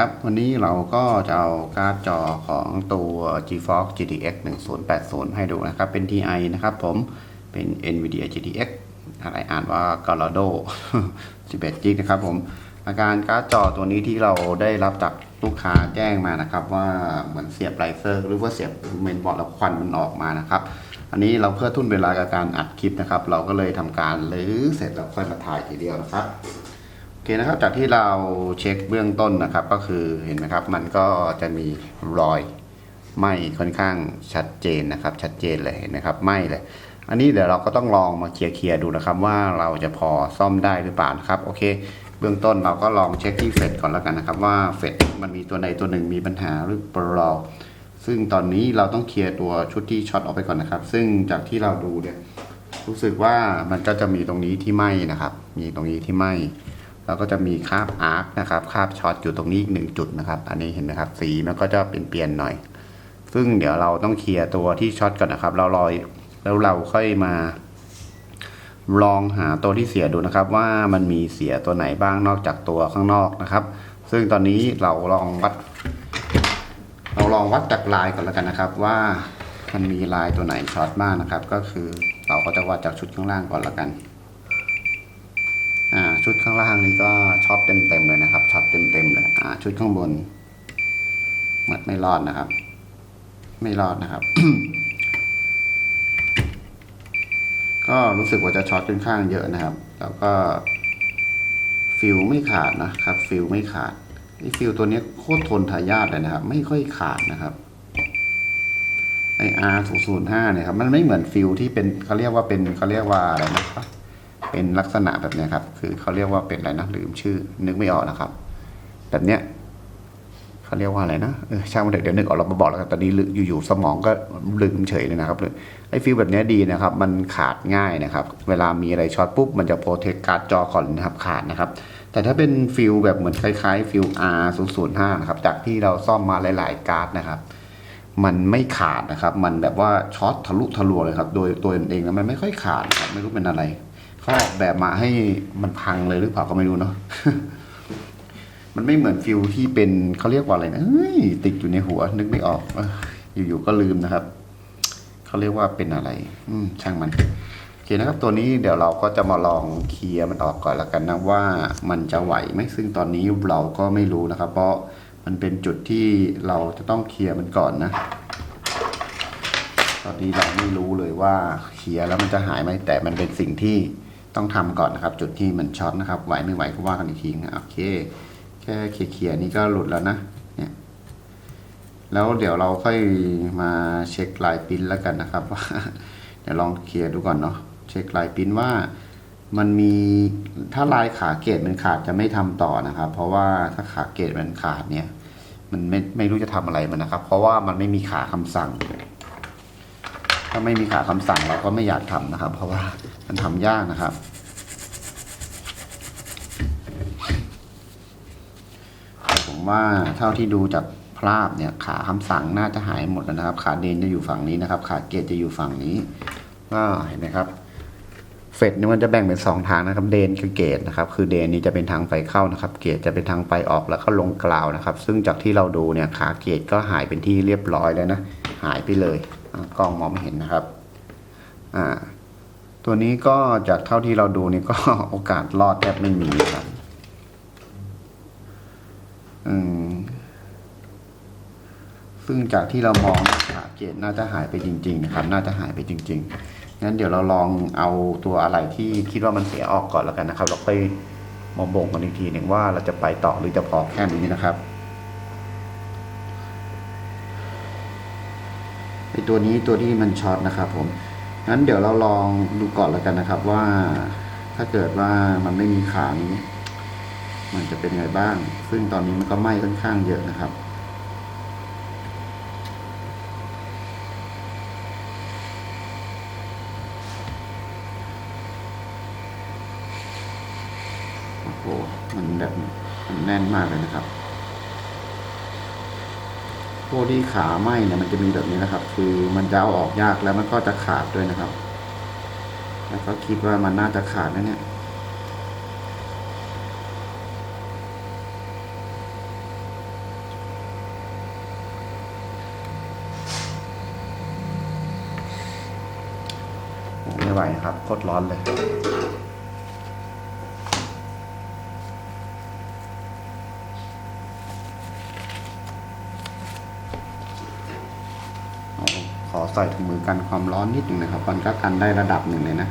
ครับ วันนี้เราก็จะเอาการ์ดจอของตัว GeForce GTX 1080 ให้ดูนะครับ เป็น TI นะครับผมเป็น NVIDIA GTX อะไรอ่านว่า Colorado 11 g นะครับผม อาการการ์ดจอตัวนี้ที่เราได้รับจากลูกค้าแจ้งมานะครับ ว่าเหมือนเสียบไลเซอร์หรือว่าเสียบเมนบอร์ดแล้วควันมันออกมานะครับ อันนี้เราเพื่อทุ่นเวลากับการอัดคลิปนะครับ เราก็เลยทำการรื้อเสร็จแล้วค่อยมาถ่ายทีเดียวนะครับ เคนะครับจากที่เราเช็คเบื้องต้นนะครับ ก็คือเห็นไหมครับ มันก็จะมีรอยไหมค่อนข้างชัดเจนนะครับ ชัดเจนเลยเห็นไหมครับไหมเลย อันนี้เดี๋ยวเราก็ต้องลองมาเคลียร์ๆดูนะครับว่าเราจะพอซ่อมได้หรือเปล่านะครับโอเค เบื้องต้นเราก็ลองเช็คที่เฟดก่อนแล้วกันนะครับ ว่าเฟดมันมีตัวใดตัวหนึ่งมีปัญหาหรือเปล่าซึ่งตอนนี้เราต้องเคลียร์ตัวชุดที่ช็อตออกไปก่อนนะครับ ซึ่งจากที่เราดูเนี่ยรู้สึกว่ามันก็จะมีตรงนี้ที่ไหมนะครับ มีตรงนี้ที่ไหม แล้วก็จะมีคาบอาร์คนะครับคาบช็อตอยู่ตรงนี้อีกหนึ่งจุดนะครับ อันนี้เห็นไหมครับ สีมันก็จะเปลี่ยนๆหน่อย ซึ่งเดี๋ยวเราต้องเคลียร์ตัวที่ช็อตก่อนนะครับ เรารอยแล้วเราค่อยมา ลองหาตัวที่เสียดูนะครับ ว่ามันมีเสียตัวไหนบ้างนอกจากตัวข้างนอกนะครับ ซึ่งตอนนี้เราลองวัด เราลองวัดจากลายก่อนแล้วกันนะครับ ว่ามันมีลายตัวไหนช็อตบ้างนะครับ ก็คือเราก็จะวัดจากชุดข้างล่างก่อนแล้วกัน ชุดข้างล่างนี่ก็ช็อตเต็มๆเลยนะครับช็อตเต็มๆเลยอ่าชุดข้างบนมันไม่รอดนะครับ ไม่รอดนะครับ ก็รู้สึกว่าจะช็อตค่อนข้างเยอะนะครับ แล้วก็ฟิลไม่ขาดนะครับฟิลไม่ขาดไอ้ฟิลตัวนี้โคตรทนทายาทเลยนะครับ ไม่ค่อยขาดนะครับไอ R 0 0 5เนี่ยครับมันไม่เหมือนฟิลที่เป็นเขาเรียกว่าเป็นเขาเรียกว่าอะไรนะครับ เป็นลักษณะแบบนี้ครับ คือเขาเรียกว่าเป็นอะไรนะลืมชื่อ นึกไม่ออกนะครับ แบบเนี้ยเขาเรียกว่าอะไรนะเออช่างมันเถอะเดี๋ยวนึกออกเรามาบอกแล้วกันตอนนี้อยู่ๆสมองก็ลืมเฉยเลยนะครับไอ้ฟิลแบบเนี้ยดีนะครับ มันขาดง่ายนะครับ เวลามีอะไรช็อตปุ๊บมันจะโปรเทคการ์ดจอก่อนนะครับขาดนะครับ แต่ถ้าเป็นฟิลแบบเหมือนคล้ายๆฟิล R 0 0 5นะครับจากที่เราซ่อมมาหลาย ๆ การ์ดนะครับมันไม่ขาดนะครับ มันแบบว่าช็อตทะลุทะลวงเลยครับ โดยตัวเองแล้วมันไม่ค่อยขาดครับ ไม่รู้เป็นอะไร เขาออกแบบมาให้มันพังเลยหรือเปล่าก็ไม่รู้เนาะ มันไม่เหมือนฟิลที่เป็นเขาเรียกว่าอะไรนะเฮ้ยติดอยู่ในหัว นึกไม่ออกอยู่ๆก็ลืมนะครับ เขาเรียกว่าเป็นอะไร อืมช่างมันโอเคนะครับ ตัวนี้เดี๋ยวเราก็จะมาลองเคลียร์มันออกก่อนล้วกันนะว่ามันจะไหวไหมซึ่งตอนนี้เราก็ไม่รู้นะครับ เพราะมันเป็นจุดที่เราจะต้องเคลียร์มันก่อนนะตอนนี้เราไม่รู้เลยว่าเคลียร์แล้วมันจะหายไหมแต่มันเป็นสิ่งที่ ต้องทำก่อนนะครับ จุดที่มันช็อตนะครับไหวไม่ไหวก็ว่ากันอีกทีนะโอเค แค่เคลียร์นี่ก็หลุดแล้วนะเนี่ยแล้วเดี๋ยวเราค่อยมาเช็คลายปิ้นแล้วกันนะครับว่าเดี๋ยวลองเคลียร์ดูก่อนเนาะเช็คลายปิ้นว่ามันมีถ้าลายขาเกตมันขาดจะไม่ทำต่อนะครับ เพราะว่าถ้าขาเกตมันขาดเนี่ย มันไม่ไม่รู้จะทำอะไรมันนะครับ เพราะว่ามันไม่มีขาคำสั่ง ถ้าไม่มีขาคำสั่งเราก็ไม่อยากทำนะครับ เพราะว่ามันทำยากนะครับ ผมว่าเท่าที่ดูจากภาพเนี่ยขาคำสั่งน่าจะหายหมดแล้วนะครับ ขาเดนจะอยู่ฝั่งนี้นะครับ ขาเกตจะอยู่ฝั่งนี้ก็เห็นไหมครับเฟดนี่มันจะแบ่งเป็นสองทางนะครับ เดนคือเกตนะครับ คือเดนนี้จะเป็นทางไฟเข้านะครับ เกตจะเป็นทางไฟออกแล้วก็ลงกล่าวนะครับ ซึ่งจากที่เราดูเนี่ยขาเกตก็หายเป็นที่เรียบร้อยแล้วนะ หายไปเลย กล้องมองไม่เห็นนะครับอ่าตัวนี้ก็จากเท่าที่เราดูนี่ก็โอกาสรอดแทบไม่มีครับอืมซึ่งจากที่เรามองขาเกตน่าจะหายไปจริง ๆ นะครับ น่าจะหายไปจริง ๆ งั้นเดี๋ยวเราลองเอาตัวอะไรที่คิดว่ามันเสียออกก่อนแล้วกันนะครับ เราค่อยมาบ่งกันอีกทีหนึ่งว่าเราจะไปต่อหรือจะพอแค่นี้นะครับ ไอตัวนี้ตัวที่มันช็อตนะครับผมงั้นเดี๋ยวเราลองดูก่อนแล้วกันนะครับว่าถ้าเกิดว่ามันไม่มีขานี้ มันจะเป็นไงบ้าง ซึ่งตอนนี้มันก็ไหม้ค่อนข้างเยอะนะครับโอ้โหมันแบบมันแน่นมากเลยนะครับ พวกที่ขาไหมเนี่ยมันจะมีแบบนี้นะครับ คือมันจะเอาออกยากแล้วมันก็จะขาดด้วยนะครับ แล้วก็คิดว่ามันน่าจะขาดนะเนี่ยไม่ไหวครับโคตรร้อนเลย ใส่ถุงมือกันความร้อนนิดหนึ่งนะครับมันก็กันได้ระดับหนึ่งเลยนะ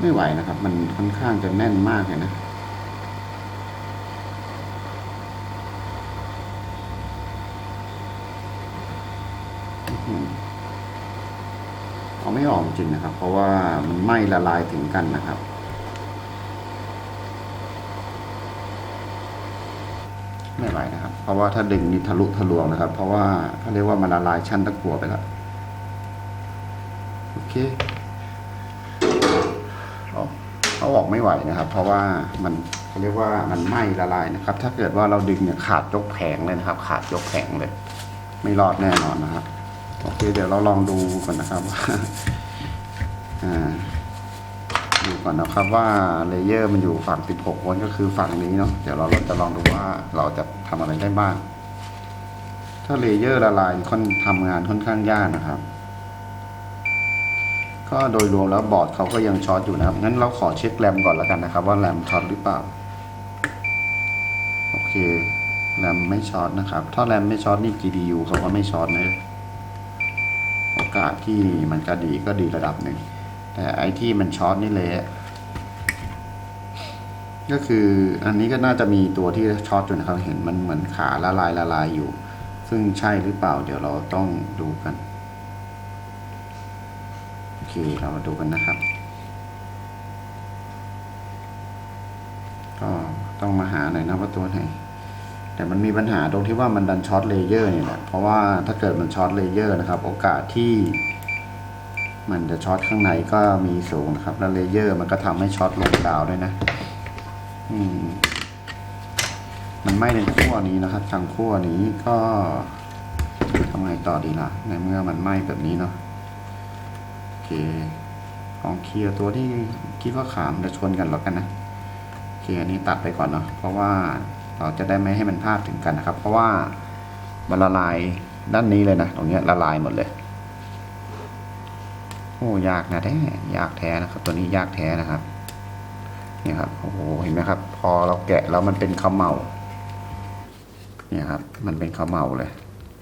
ไม่ไหวนะครับ มันค่อนข้างจะแน่นมากเลยนะ เอาไม่ออกจริงนะครับ เพราะว่ามันไหม้ละลายถึงกันนะครับ ไม่ไหวนะครับ เพราะว่าถ้าดึงนี่ทะลุทะลวงนะครับ เพราะว่าเขาเรียกว่ามันละลายชั้นตะกั่วไปแล้วโอเคเอาเอาออกไม่ไหวนะครับ เพราะว่ามันเขาเรียกว่ามันไหม้ละลายนะครับ ถ้าเกิดว่าเราดึงเนี่ยขาดยกแผงเลยนะครับ ขาดยกแผงเลย ไม่รอดแน่นอนนะครับ โอเคเดี๋ยวเราลองดูก่อนนะครับว่าอ่าดูก่อนนะครับว่าเลเยอร์มันอยู่ฝั่ง 16 โวลต์ก็คือฝั่งนี้เนาะเดี๋ยวเราจะลองดูว่าเราจะทำอะไรได้บ้าง ถ้าเลเยอร์ละลายค่อนทำงานค่อนข้างยากนะครับ ก็โดยรวมแล้วบอร์ดเขาก็ยังช็อตอยู่นะครับงั้นเราขอเช็คแรมก่อนแล้วกันนะครับ ว่าแรมช็อตหรือเปล่าโอเคแรมไม่ช็อตนะครับ ถ้าแรมไม่ช็อตนี่ GPU เขาก็ไม่ช็อตนะ กาสที่มันจะดีก็ดีระดับหนึ่ง แต่ไอที่มันช็อตนี่เลยอะก็คืออันนี้ก็น่าจะมีตัวที่ช็อตอยู่นะครับเห็นมันเหมือนขาละลายละลายอยู่ ซึ่งใช่หรือเปล่า เดี๋ยวเราต้องดูกันโอเคเรามาดูกันนะครับ ก็ต้องมาหาหน่อยนะว่าตัวไหน แต่มันมีปัญหาตรงที่ว่ามันดันช็อตเลเยอร์เนี่ยแหละ เพราะว่าถ้าเกิดมันช็อตเลเยอร์นะครับ โอกาสที่มันจะช็อตข้างในก็มีสูงนะครับ แล้วเลเยอร์มันก็ทำให้ช็อตลงดาวด้วยนะ อืม มันไหม้ในขั้วนี้นะครับ ทางขั้วนี้ก็ทำไงต่อดีล่ะ ในเมื่อมันไหม้แบบนี้เนาะ โอเคลองเคลียร์ตัวที่คิดว่าขามจะชนกันแล้วกันนะ โอเคอันนี้ตัดไปก่อนเนาะ เพราะว่า เราจะได้ไม่ให้มันพลาดถึงกันนะครับ เพราะว่ามันละลายด้านนี้เลยนะ ตรงนี้ละลายหมดเลย โอ้ยากนะแท้ยากแท้นะครับ ตัวนี้ยากแท้นะครับเนี่ยครับโอ้โหเห็นไหมครับ พอเราแกะแล้วมันเป็นข้าวเมาเนี่ยครับ มันเป็นข้าวเมาเลย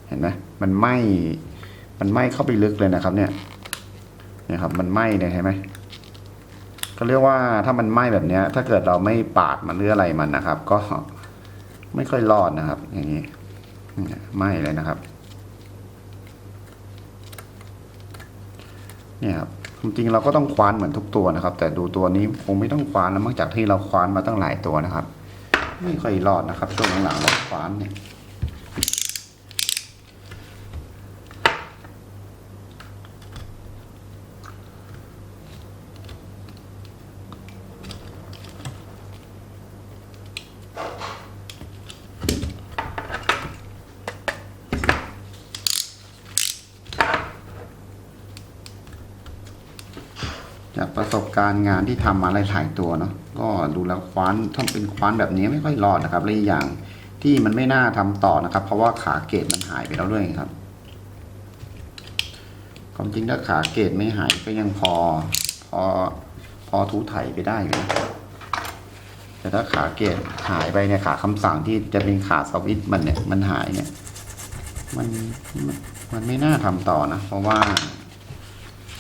เห็นไหมมันไหมมันไหมเข้าไปลึกเลยนะครับ เนี่ยเนี่ยครับ มันไหมเลยเห็นไหมก็เรียกว่าถ้ามันไหม้แบบเนี้ยถ้าเกิดเราไม่ปาดมันหรืออะไรมันนะครับ ก็ ไม่ค่อยรอดนะครับ อย่างนี้ไหม้เลยนะครับเนี่ยครับจริงเราก็ต้องคว้านเหมือนทุกตัวนะครับ แต่ดูตัวนี้คงไม่ต้องคว้านแล้วมั่งจากที่เราคว้านมาตั้งหลายตัวนะครับ ไม่ค่อยรอดนะครับ ช่วงหลังๆเราคว้านเนี่ย ประสบการณ์งานที่ทำมาหลายๆตัวเนาะก็ดูแล้วคว้านถ้าเป็นคว้านแบบนี้ไม่ค่อยรอดนะครับและอีกอย่างที่มันไม่น่าทำต่อนะครับ เพราะว่าขาเกตมันหายไปแล้วด้วยครับความจริงถ้าขาเกตไม่หายก็ยังพอพอพอทูไถไปได้อยู่นะแต่ถ้าขาเกตหายไปเนี่ยขาคำสั่งที่จะเป็นขาสวิตมันเนี่ยมันหายเนี่ย มันมันมันไม่น่าทำต่อนะ เพราะว่า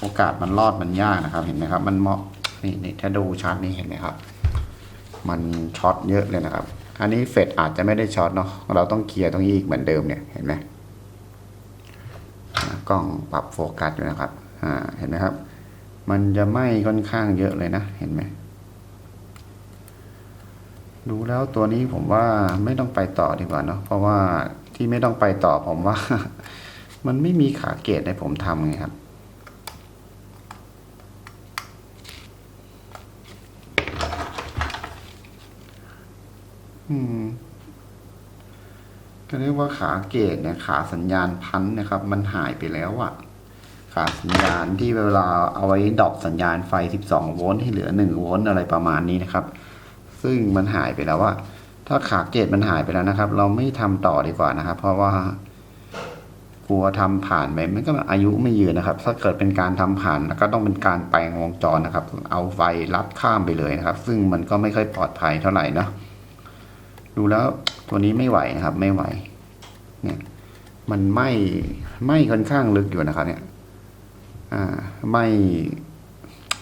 โอกาสมันรอดมันยากนะครับ เห็นไหมครับ มันเหมาะนี่นี่ถ้าดูชาร์ตนี้เห็นไหมครับ มันช็อตเยอะเลยนะครับ อันนี้เฟดอาจจะไม่ได้ช็อตเนาะเราต้องเคลียร์ตรงนี้อีกเหมือนเดิมเนี่ยเห็นไหมกล้องปรับโฟกัสอยู่นะครับอ่าเห็นไหมครับ มันจะไหม้ค่อนข้างเยอะเลยนะเห็นไหมดูแล้วตัวนี้ผมว่าไม่ต้องไปต่อดีกว่าเนาะเพราะว่าที่ไม่ต้องไปต่อผมว่า มันไม่มีขาเกตให้ผมทำไงครับ อืมก็เรียกว่าขาเกตเนี่ย ขาสัญญาณพันนะครับ มันหายไปแล้วอะขาสัญญาณที่เวลาเอาไว้ดรอปสัญญาณไฟ 12 โวลต์ให้เหลือ 1 โวลต์อะไรประมาณนี้นะครับ ซึ่งมันหายไปแล้วว่า ถ้าขาเกตมันหายไปแล้วนะครับ เราไม่ทำต่อดีกว่านะครับ เพราะว่า กลัวทำผ่านไปมันก็อายุไม่ยืนนะครับ ถ้าเกิดเป็นการทำผ่านก็ต้องเป็นการแปลงวงจรนะครับ เอาไฟลัดข้ามไปเลยนะครับ ซึ่งมันก็ไม่ค่อยปลอดภัยเท่าไหร่เนะ ดูแล้วตัวนี้ไม่ไหวนะครับ ไม่ไหว เนี่ย มันไหม้ไหม้ค่อนข้างลึกอยู่นะครับ เนี่ย อ่าไหม้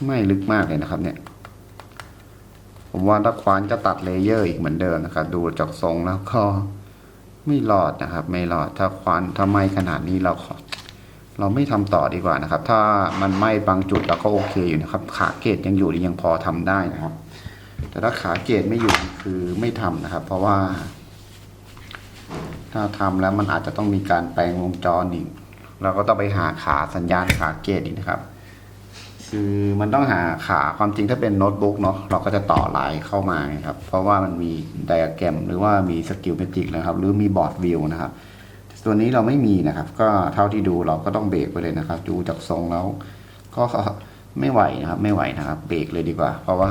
ไหม้ลึกมากเลยนะครับ เนี่ย ผมว่าถ้าควานก็ตัดเลเยอร์อีกเหมือนเดิมนะครับ ดูจากทรงแล้วก็ไม่รอดนะครับ ไม่รอดถ้าควานถ้าไหม้ขนาดนี้เราขอเราไม่ทำต่อดีกว่านะครับ ถ้ามันไหม้บางจุดเราก็โอเคอยู่นะครับ ขาเกตยังอยู่ยังพอทำได้นะครับ แต่ถ้าขาเกตไม่อยู่คือไม่ทำนะครับ เพราะว่า ถ้าทำแล้วมันอาจจะต้องมีการแปลงวงจรอีกเราก็ต้องไปหาขาสัญญาณขาเกตอีกนะครับ คือมันต้องหาขาความจริงถ้าเป็นโน้ตบุ๊กเนาะเราก็จะต่อลายเข้ามาครับ เพราะว่ามันมีไดอะแกรมหรือว่ามีสกิลเมติกนะครับ หรือมีบอร์ดวิวนะครับตัวนี้เราไม่มีนะครับ ก็เท่าที่ดูเราก็ต้องเบรกไปเลยนะครับ ดูจากทรงแล้ว ก็ไม่ไหวนะครับ ไม่ไหวนะครับ เบรกเลยดีกว่า เพราะว่า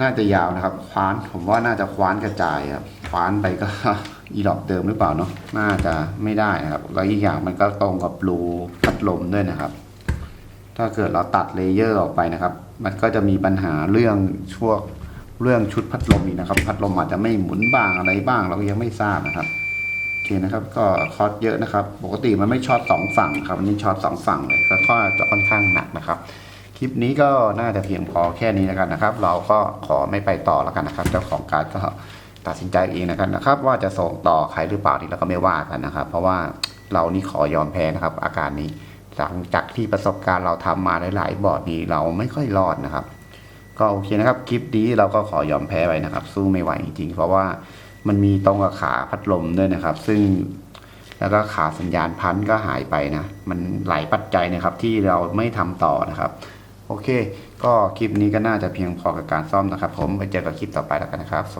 น่าจะยาวนะครับ คว้านผมว่าน่าจะคว้านกระจายครับคว้านไปก็อีหลอกเดิมหรือเปล่าเนาะน่าจะไม่ได้นะครับแล้วอีกอย่างมันก็ตรงกับรูพัดลมด้วยนะครับ ถ้าเกิดเราตัดเลเยอร์ออกไปนะครับ มันก็จะมีปัญหาเรื่องช่วงเรื่องชุดพัดลมอีกนะครับ พัดลมอาจจะไม่หมุนบ้างอะไรบ้างเราก็ยังไม่ทราบนะครับโอเคนะครับ ก็คอสเยอะนะครับ ปกติมันไม่ช็อตสองฝั่งครับอันนี้ช็อตสองฝั่งเลยก็จะค่อนข้างหนักนะครับ คลิปนี้ก็น่าจะเพียงพอแค่นี้แล้วกันนะครับ เราก็ขอไม่ไปต่อแล้วกันนะครับ เจ้าของการก็ตัดสินใจเองนะครับนะครับ ว่าจะส่งต่อใครหรือเปล่านี่เราก็ไม่ว่ากันนะครับ เพราะว่าเรานี่ขอยอมแพ้นะครับ อาการนี้หลังจากที่ประสบการณ์เราทำมาหลาย ๆ บอร์ดนี้เราไม่ค่อยรอดนะครับ ก็โอเคนะครับคลิปนี้เราก็ขอยอมแพ้ไปนะครับ สู้ไม่ไหวจริงๆเพราะว่ามันมีตรงกับขาพัดลมด้วยนะครับ ซึ่งแล้วก็ขาสัญญาณพันก็หายไปนะ มันหลายปัจจัยนะครับที่เราไม่ทำต่อนะครับ โอเค ก็คลิปนี้ก็น่าจะเพียงพอกับการซ่อมนะครับ ผมไปเจอกับคลิปต่อไปแล้วกันนะครับสวัสดี